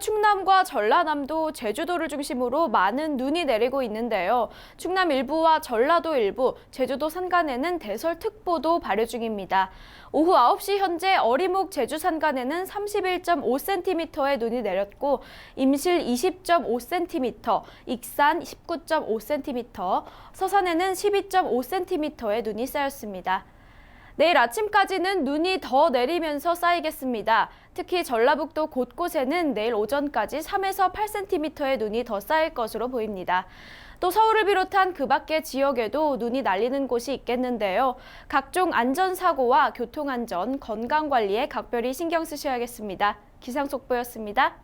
충남과 전라남도, 제주도를 중심으로 많은 눈이 내리고 있는데요. 충남 일부와 전라도 일부, 제주도 산간에는 대설특보도 발효 중입니다. 오후 9시 현재 어리목 제주 산간에는 31.5cm의 눈이 내렸고 임실 20.5cm, 익산 19.5cm, 서산에는 12.5cm의 눈이 쌓였습니다. 내일 아침까지는 눈이 더 내리면서 쌓이겠습니다. 특히 전라북도 곳곳에는 내일 오전까지 3에서 8cm의 눈이 더 쌓일 것으로 보입니다. 또 서울을 비롯한 그 밖의 지역에도 눈이 날리는 곳이 있겠는데요. 각종 안전사고와 교통안전, 건강관리에 각별히 신경 쓰셔야겠습니다. 기상 속보였습니다.